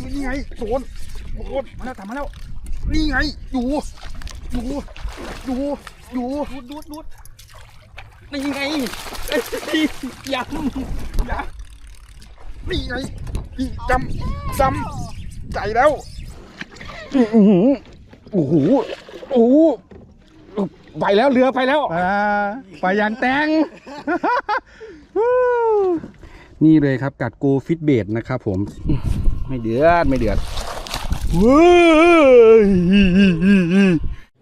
นี่นี่ไงโดนโดนมาแล้วทำมาแล้ว นี่ไง อยู่ อยู่ อยู่ อยู่ดูดดูดดูดนี่ไงเอ้ยยำยนี่ไงนี่จำจำใจแล้วอื้อหือโอ้โหโอ้โหไปแล้วเรือไปแล้วอ่าไปยางแตงนี่เลยครับกัดโกฟิตเบดนะครับผม ไม่เดือดไม่เดือด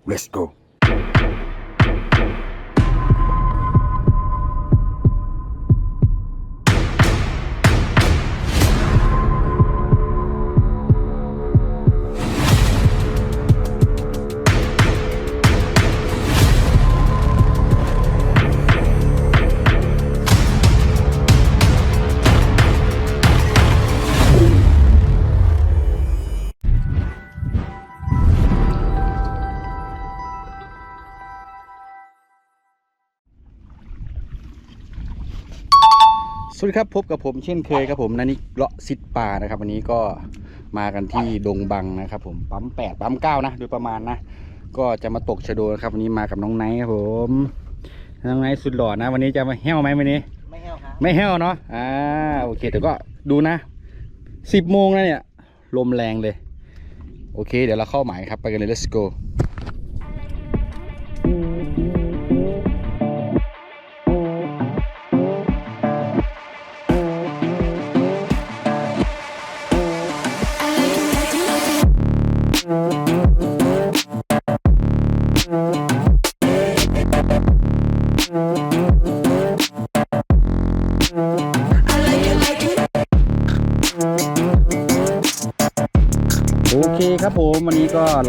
let's go สวัสดีครับพบกับผมเช่นเคยครับผมนันนิกเลาะซิดป่านะครับ วันนี้ก็มากันที่ดงบังนะครับ ผมปั๊มแปดปั๊มเก้านะโดยประมาณนะ ก็จะมาตกชะโดนะครับ วันนี้มากับน้องไนท์ครับผมน้องไนท์สุดหล่อนะ วันนี้จะมาแห้วไหมวันนี้ำไม่แห้วครับไม่แห้วเนาะอ่าโอเคแต่ก็ดูนะสิบโมงแล้วเนี่ยลมแรงเลย โอเค เดี๋ยวเราเข้าหมายครับไปกันเลย let's go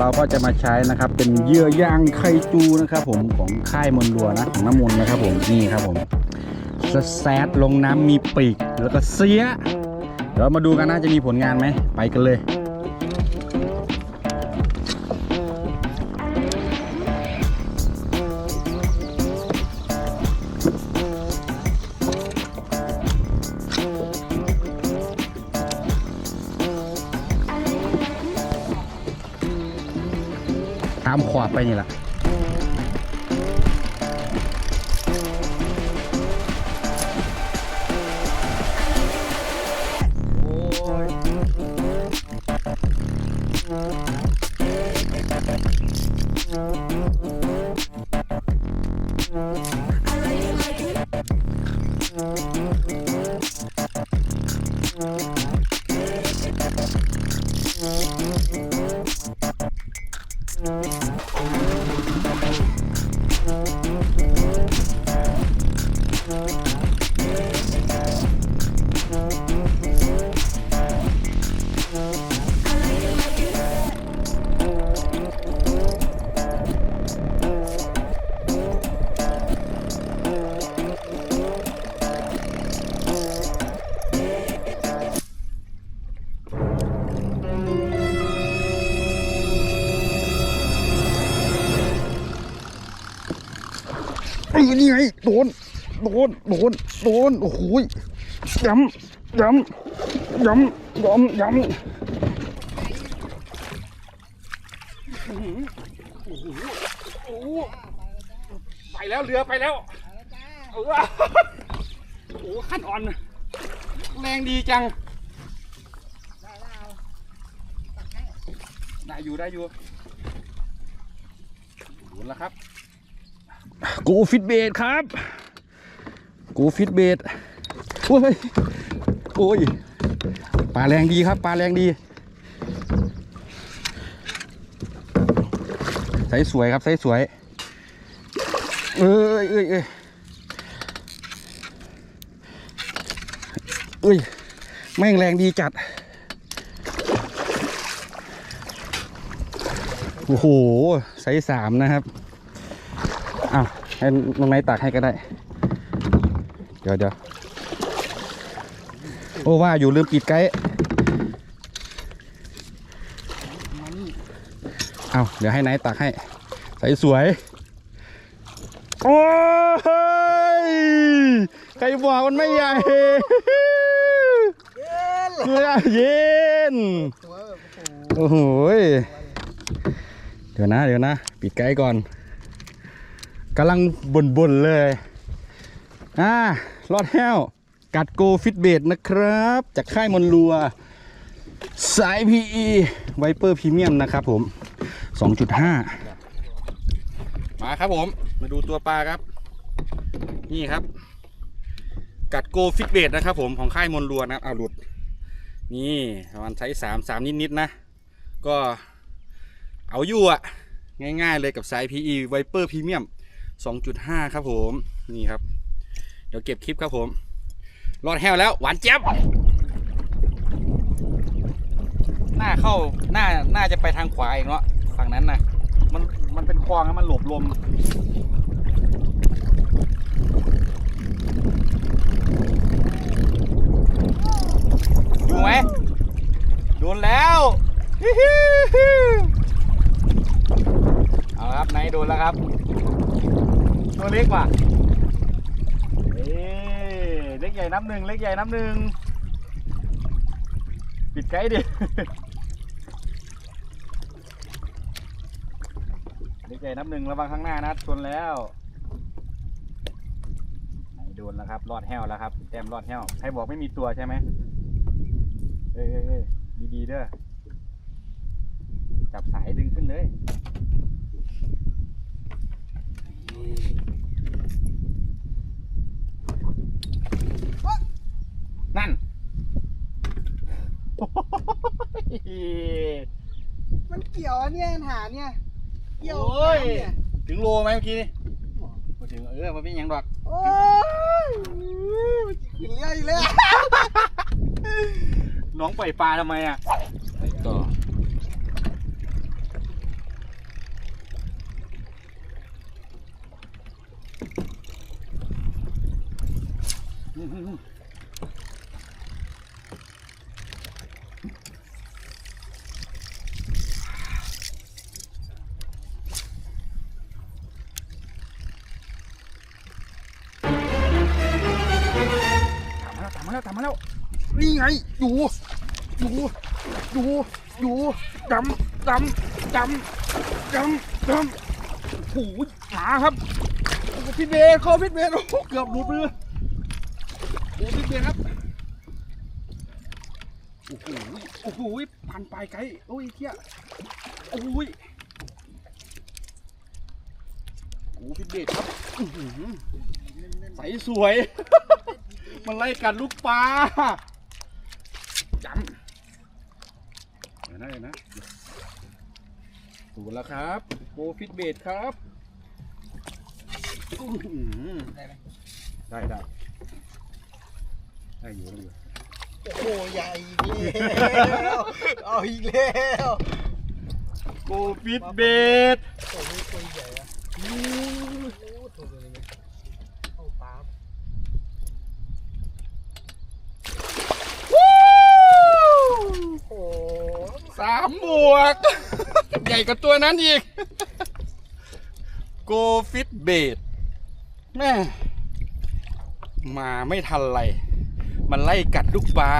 ก็เราก็จะมาใช้นะครับ เป็นเยื่อยางไคจูนะครับ ผมของค่ายมนรัวนะของน้ำมนนะครับ ผมนี่ครับผมสแซดลงน้ำมีปีกแล้วก็เสีย เดี๋ยวมาดูกันนะจะมีผลงานไหมไปกันเลยามขวบไปนี่แหละ อนี่ไงโดนโดนโดนโดนโอ้โหย้ำย้ำย้ำย้ำย้ำไปแล้วเรือไปแล้วเออโอ้โหขั้นอ่อน แรงดีจัง ได้อยู่ได้อยู่หมุนแล้วครับ กูฟิตเบดครับ กูฟิตเบดโอ้ยโอ้ยปลาแรงดีครับปลาแรงดีใสสวยครับใสสวย เอ้ยเอ้ยเอ้ยเอ้ยแม่งแรงดีจัด โอ้โห ไซส์สามนะครับ อ้าวให้น้องไนท์ตักให้ก็ได้ เดี๋ยวเดี๋ยวโอ้ว่าอยู่ลืมปิดไกด์เอาเดี๋ยวให้นท์ตักให้ ใส่สวย โอ้ยใครบอกมันไม่ใหญ่เย็นนโอ้โหเดี๋ยวนะ เดี๋ยวนะ ปิดไกด์ก่อน กำลังบ่นๆเลยอ่ารอดแห้ว กัดโกฟิตเบดนะครับ จากค่ายมนลัว สาย PE ไวเปอร์พรีเมียมนะครับผม 2.5 มาครับผม มาดูตัวปลาครับ นี่ครับ กัดโกฟิตเบดนะครับผมของค่ายมนลัวนะครับเอาหลุด นี่ประมาณใช้สามสามนิดๆนะ ก็เอาอยู่อะง่ายๆเลยกับสาย PE Viper Premium 2.5 ครับผมนี่ครับ เดี๋ยวเก็บคลิปครับผมรอดแห้วแล้วหวานเจี๊ยบหน้าเข้าหน้าน่าจะไปทางขวาเองเนาะฝั่งนั้นนะมันมันเป็นคลองนะมันหลบลมอยู่ไหมโดนแล้วฮิฮิฮิเอาครับไหนโดนแล้วครับ ตัวเล็กว่ะเอ้เล็กใหญ่น้ำหนึ่งเล็กใหญ่น้ำหนึ่งปิดไกด์ดิเล็กใหญ่น้ำหนึ่งระวังข้างหน้านะชนแล้วโดนแล้วครับรอดแห้วแล้วครับแต้มรอดแห้วใครบอกไม่มีตัวใช่ไหมเอ้ยเอ้ยเอ้ยดีๆเด้อจับสายดึงขึ้นเลย มันเกี่ยวอะเนี่ยหาเนี่ย เกี่ยวโอ้ย น้ำเนี่ยถึงโลไหมเมื่อกี้นี่มาถึงเออมันเป็นหยังดอกโอ้ยมันจะขึ้นเรืออยู่แล้ว น้องปล่อยปลาทำไมอะ นี่ไง อยู่ อยู่ อยู่ อยู่ดำดำดำดำดำโอ้โหมาครับพี่เบย์เข้าพี่เบย์โอ้เกือบหลุดมือโอ้พี่เบย์ครับโอ้โหโอ้โหพันปลายไกลโอ้ยเที่ยโอ้ยโอ้พี่เบย์ครับใสสวย มันไล่กัดลูกปลาจำเดี๋ยวนะเดี๋ยวนะถูกแล้วครับโปรฟิตเบดครับอื้อหือได้ไหมได้ได้ได้อยู่ได้อยู่โอ้โหใหญ่อีกแล้วเอาอีกแล้วโปรฟิตเบดโอ้โหตัวใหญ่อะโอ้โหตัวเลยเนี่ยเข้าปากโอ้โห สามบวก ใหญ่กว่าตัวนั้นอีก โกฟิตเบดแม่มาไม่ทันไร มันไล่กัดลูกปลา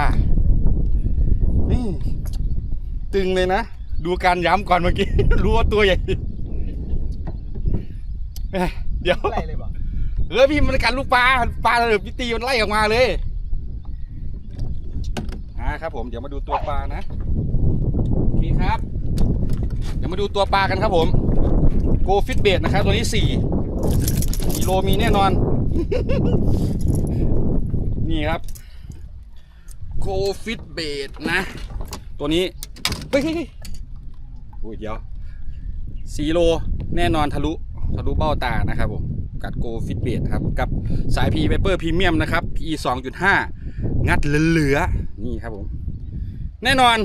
นี่ ตึงเลยนะ ดูการย้ำก่อนเมื่อกี้ รู้ว่าตัวใหญ่แม่เดี๋ยวอะไรเลยบ่เออพี่มันกัดลูกปลา ปลาเลยพี่ตีมันไล่ออกมาเลยอ่าครับผม เดี๋ยวมาดูตัวปลานะโอเครับ เดี๋ยวมาดูตัวปลากันครับผมโกฟิตเบดนะครับ ตัวนี้สี่กิโลมีแน่นอน นี่ครับโกฟิตเบดนะ ตัวนี้เฮ้ยเฮ้ยเฮ้ยโอ้ยเดี๋ยวสี่โลแน่นอนทะลุทะลุเบ้าตานะครับผมกัดโกฟิตเบดครับ กับสาย P Viper Premium นะครับ PE 2.5 งัดเหลือๆนี่ครับผม แน่นอน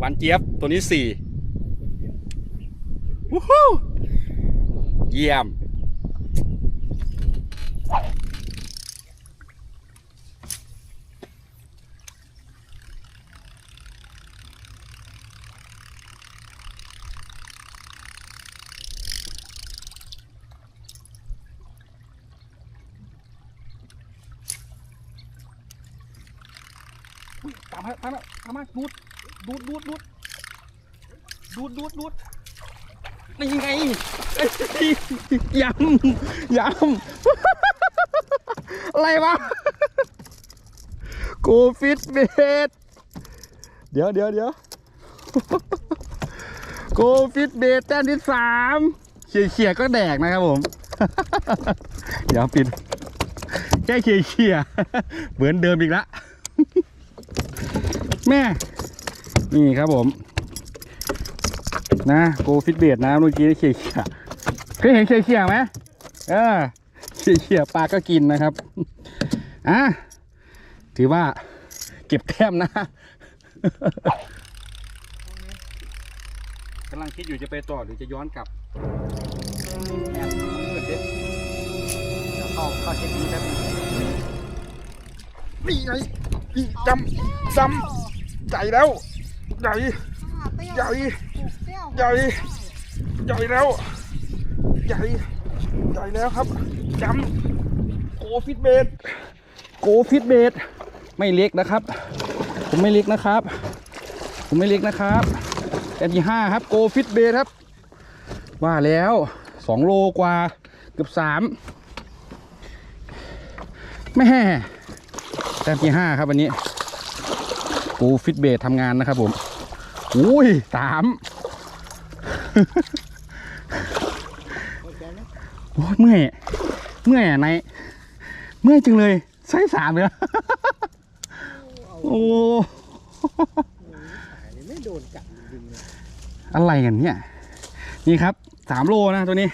วานเจี๊ยบตัวนี้สี่วู้ฮู้เยี่ยม ตามมาตามมาตามมาดูด ดูดดูดดูดดูดดูดดูดนี่ยังไงเอ้ยยำยำอะไรวะโกฟิตเบดเดี๋ยวเดี๋ยวเดี๋ยวโกฟิตเบดแต้มที่สามเขี่ยเขี่ยๆก็แดกนะครับผม เดี๋ยวปิดแค่เขี่ยเขี่ยๆเหมือนเดิมอีกละแม่ นี่ครับผม นะโกฟิตเบียดนะเมื่อกี้เขี่ยเขี่ยเคยเห็นเขี่ยเขี่ยไหมเออเขี่ยเขี่ยปลาก็กินนะครับอะถือว่าเก็บแต้มนะกำลังคิดอยู่จะไปต่อหรือจะย้อนกลับแอบมืดเดี๋ยวเข้าเข้าเช็คนี้แป๊บนึงนี่ไงจำซ้ำใจแล้ว ใหญ่ใหญ่ใหญ่ใหญ่แล้วใหญ่ใหญ่แล้วครับจำโกฟิตเบดโกฟิตเบดไม่เล็กนะครับ ผมไม่เล็กนะครับ ผมไม่เล็กนะครับแอนที่ห้าครับโกฟิตเบดครับ ว่าแล้วสองโลกว่าเกือบสามแม่แต้มที่ห้าครับวันนี้ โกฟิตเบดทำงานนะครับผมอุ้ยสามโอ้ยเมื่อยเมื่อยอะนเมื่อยจังเลยใช้สามเลยโอ้ไม่โดนกัดจริงอะไรกันเนี่ย นี่ครับสามโลนะตัวนี้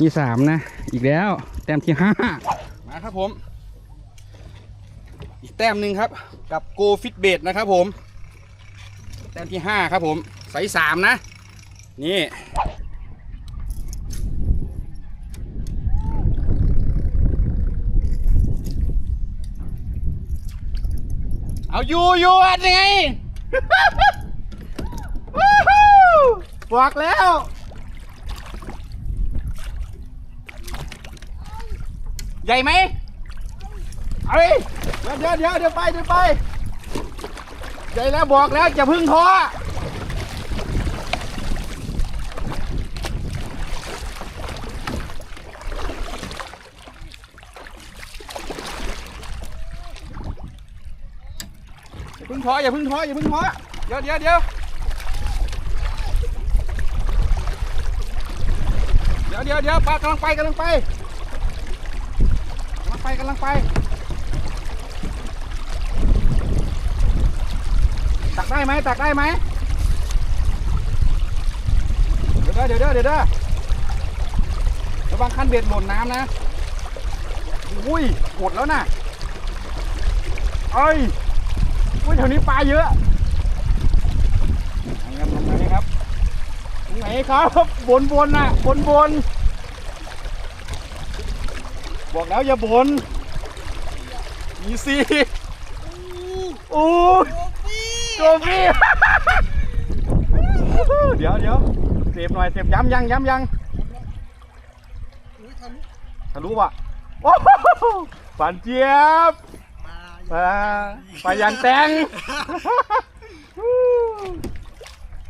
มีสามนะ อีกแล้ว แต้มที่ห้ามาครับผม อีกแต้มหนึ่งครับ กับโกฟิตเบดนะครับผม แต้มที่ห้าครับผมไซส์สามนะ นี่เอาอยู่อยู่อันยังไงวู้ฮู้บอกแล้ว ใหญ่ไหม เอ้ยเดี๋ยว เดี๋ยวเดี๋ยวเดี๋ยวไปเดี๋ยวไปใหญ่แล้วบอกแล้วจะพึ่งท้อพึ่งท้ออย่าพึ่งท้ออย่าพึ่งท้อเดี๋ยวเดี๋ยวเดี๋ยวเดี๋ยวเดี๋ยวเดี๋ยวปลากำลังไปกำลังไปกำลังไปกำลังไป ตัก ได้ไหมตักได้ไหมเดี๋ยวเด้อเดี๋ยวเด้อเดี๋ยวเด้อระวังคันเบ็ดหล่นน้ำนะอุ้ยหมดแล้วนะเอ้ยอุ้ยแถวนี้ปลาเยอะไหนครับไหนครับไหนครับบนบนน่ะบนบนบอกแล้วอย่าบนอีซี่โอ้ย โกฟี่ เดี๋ยวเดี๋ยวเสพหน่อยเสพย้ำยังย้ำยังทะลุว่ะโอ้โหฝันเจี๊ยบปลาปลายันแตง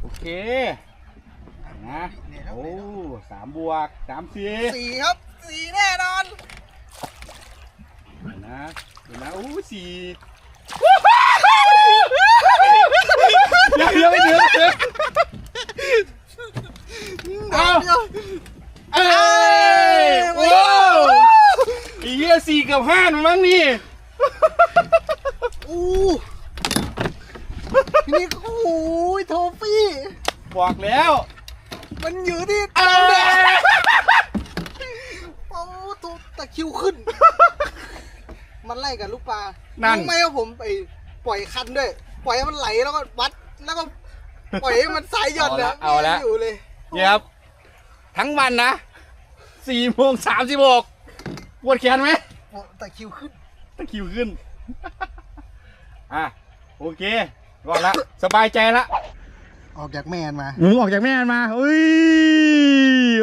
โอเคนะโอ้สามบวกสามสี่สี่ครับสี่แน่นอนเดี๋ยวนะเดี๋ยวนะโอ้สี่เดี๋ ยวเดี๋ยวไม่ถึงไม่ถึงเอาเอ้ยโอ้อีเหี้ยสี่กับห้าหนูมั้งนี่อู้นี่โอ้ยโทฟี่ บอกแล้ว มันอยู่ที่เอ้ยโอ้ตัวตะคิวขึ้น มันไล่กับลูกปลานั่น รู้ไหมว่าผมไปปล่อยคันด้วย ปล่อยให้มันไหลแล้วก็วัด แล้วก็ปล่อยให้มันสายหย่อนนะเอาละ ไม่อยู่เลย เนี่ยครับ ทั้งวันนะสี่โมงสามสิบหกปวดแขนไหมโอ้ตะคริวขึ้น ตะคริวขึ้น อะ โอเคก่อนละ สบายใจละ ออกจากแม่นมาหนูออกจากแม่มาอุ้ย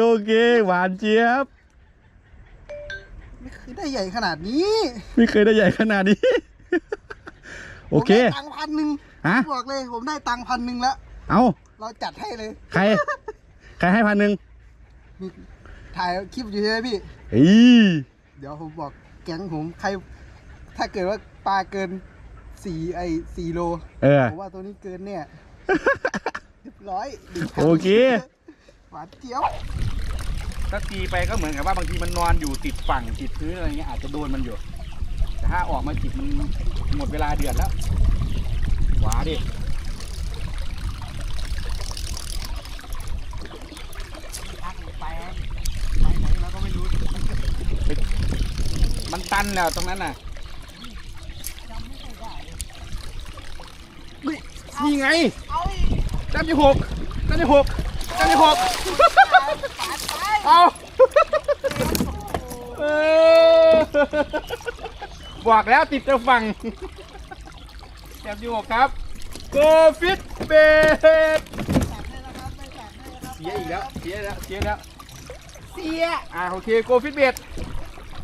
โอเค หวานเจี๊ยบ ไม่เคยได้ใหญ่ขนาดนี้ไม่เคยได้ใหญ่ขนาดนี้ โอเค ผมได้ตังค์พันหนึ่ง ฮะ บอกเลยผมได้ตังค์พันหนึ่งแล้ว เอาเราจัดให้เลย ใคร ใครให้พันหนึ่งมีถ่ายคลิปอยู่ใช่ไหมพี่อีเดี๋ยวผมบอกแก๊งผมใคร ถ้าเกิดว่าปลาเกินสี่ไอสี่โลเออผมว่าตัวนี้เกินเนี่ยเรียบร้อยหนึ่งพันโอเคหวานเจี๊ยบถ้าตีไปก็เหมือนกับว่าบางทีมันนอนอยู่ติดฝั่งติดพื้นอะไรเงี้ยอาจจะโดนมันอยู่ แต่ถ้าออกมาจิบมันหมดเวลาเดือดแล้ว หวาดิพักไปไปไหนเราก็ไม่รู้มันตันแล้วตรงนั้นน่ะนี่ไงจำยี่หกจำยี่หกจำยี่หกเอาเออบอกแล้วติดจะฟัง จำยี่หกครับโกฟิตเบดเสียอีกแล้วเสียแล้วเสียแล้วเสียอ่าโอเคโกฟิตเบด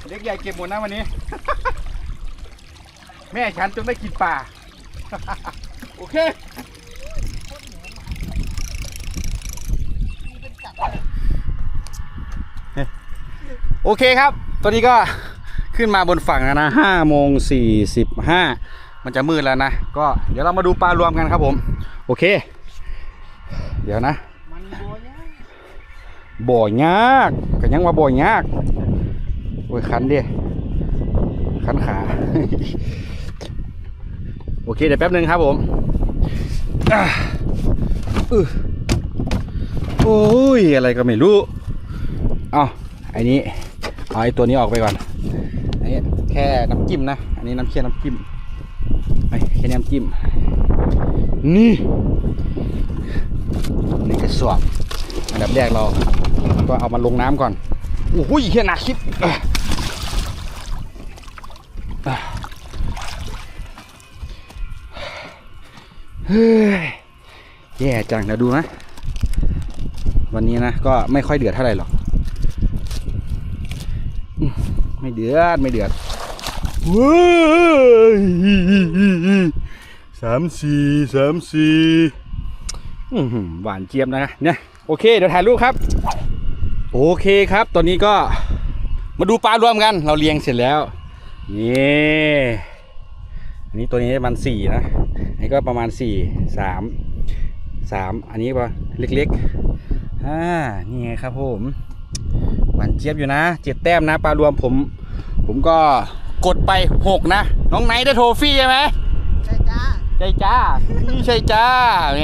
เล็กใหญ่เก็บหมดนะวันนี้ แม่ฉันจงได้กินป่า โอเคโอเคครับ ตอนนี้ก็ขึ้นมาบนฝั่งแล้วนะห้าโมงสี่สิบห้า มันจะมืดแล้วนะ ก็เดี๋ยวเรามาดูปลารวมกันครับผม โอเค เดี๋ยวนะมันโดนเนี่ยบ่อยากก็ยังว่าบ่อยากโอ้ยคันดิคันขา โอเคเดี๋ยวแป๊บหนึ่งครับผมอือโอ้ยอะไรก็ไม่รู้ เอาไอ้นี้เอาไอ้ตัวนี้ออกไปก่อนอันนี้แค่น้ำจิ้มนะ อันนี้น้ำแค่น้ำจิ้ม ค่น้ำจิ้ม นี่นี่กระสอบอันดับแรกเราก็เอามาลงน้ำก่อนโอ้โหเฮียหนักคิดเฮ้ยแย่จังเดี๋ยวดูนะ วันนี้นะก็ไม่ค่อยเดือดเท่าไหร่หรอก ไม่เดือด ไม่เดือดเว้ยามสี่สามสี่หวานเจี๊ยบนะเนี่ยโอเคเดี๋ยวถ่ายรูปครับ โอเคครับ ตอนนี้ก็มาดูปลารวมกัน เราเลี้ยงเสร็จแล้วนี่อันนี้ตัวนี้ประมาณสี่นะอันนี้ก็ประมาณสี่สามสามอันนี้ป่ะเล็กๆอ่านี่ไงครับผมหวานเจี๊ยบอยู่นะเจ็ดแต้มนะปลารวมผม ผมก็กดไปหกนะ น้องไนท์ได้โทฟี่ใช่ไหม ใช่จ้าใช่จ้านี่ใช่จ้าแหม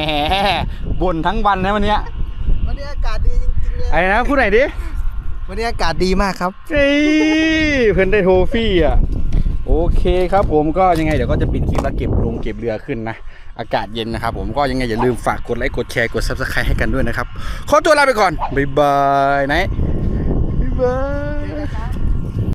บ่นทั้งวันนะวันเนี้ยวันนี้อากาศดีจริงๆเลยไอ้นะพูดไหนอยดิวันนี้อากาศดีมากครับ เฮ้ยเพื่อนได้โทฟี่อะ โอเคครับผมก็ยังไงเดี๋ยวก็จะปิดคลิปแล้วเก็บลงเก็บเรือขึ้นนะ อากาศเย็นนะครับผมก็ยังไงอย่าลืมฝากกดไลค์กดแชร์กด subscribe ให้กันด้วยนะครับ ขอตัวลาไปก่อน บ๊ายบายไนท์บ๊ายบาย